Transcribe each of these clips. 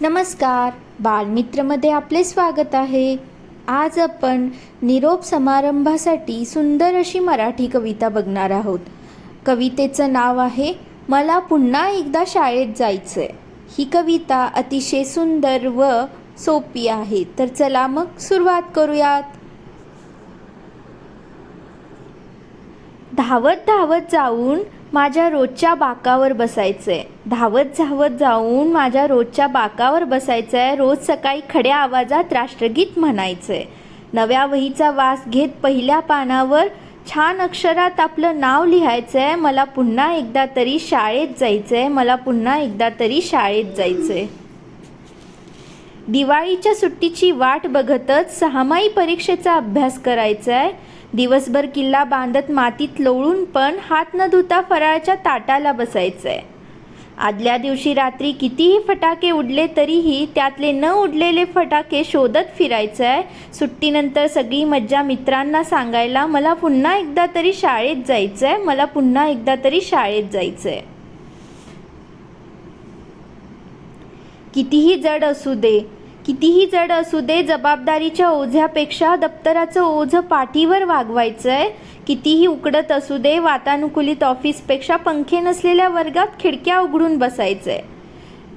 नमस्कार. बालमित्रमध्ये आपले स्वागत आहे. आज आपण निरोप समारंभासाठी सुंदर अशी मराठी कविता बघणार आहोत. कवितेचं नाव आहे मला पुन्हा एकदा शाळेत जायचं आहे ही कविता अतिशय सुंदर व सोपी आहे. तर चला मग सुरुवात करूयात. धावत धावत जाऊन माझ्या रोजच्या बाकावर बसायचं आहे धावत धावत जाऊन माझ्या रोजच्या बाकावर बसायचं आहे रोज सकाळी खड्या आवाजात राष्ट्रगीत म्हणायचं आहे नव्या वहीचा वास घेत पहिल्या पानावर छान अक्षरात आपलं नाव लिहायचं आहे मला पुन्हा एकदा तरी शाळेत जायचं आहे मला पुन्हा एकदा तरी शाळेत जायचं आहे दिवाळीच्या सुट्टीची वाट बघतच सहामाही परीक्षेचा अभ्यास करायचा आहे दिवसभर किल्ला बांधत मातीत लोळून पण हात न धुता फराळाच्या ताटाला बसायचं आहे आदल्या दिवशी रात्री कितीही फटाके उडले तरीही त्यातले न उडलेले फटाके शोधत फिरायचं आहे सुट्टीनंतर सगळी मज्जा मित्रांना सांगायला मला पुन्हा एकदा तरी शाळेत जायचं आहे मला पुन्हा एकदा तरी शाळेत जायचं आहे कितीही जड असू दे कितीही जड असू दे जबाबदारीच्या ओझ्यापेक्षा दप्तराचं ओझं पाठीवर वागवायचं आहे कितीही उकडत असू दे वातानुकूलित ऑफिसपेक्षा पंखे नसलेल्या वर्गात खिडक्या उघडून बसायचं आहे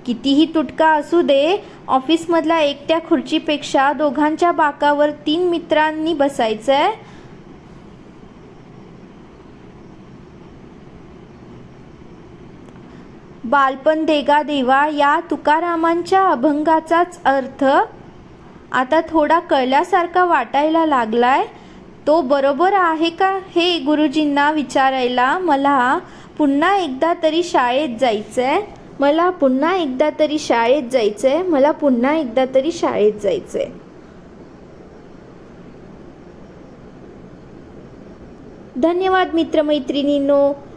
कितीही तुटका असू दे ऑफिसमधल्या एकट्या खुर्चीपेक्षा दोघांच्या बाकावर तीन मित्रांनी बसायचं आहे बालपण देगा देवा या तुकारामांच्या अभंगाचाच अर्थ आता थोडा कळल्यासारखा वाटायला लागलाय. तो बरोबर आहे का हे गुरुजींना विचारायला मला पुन्हा एकदा तरी शाळेत जायचं आहे मला पुन्हा एकदा तरी शाळेत जायचंय. मला पुन्हा एकदा तरी शाळेत जायचंय. धन्यवाद मित्रमैत्रिणींनो.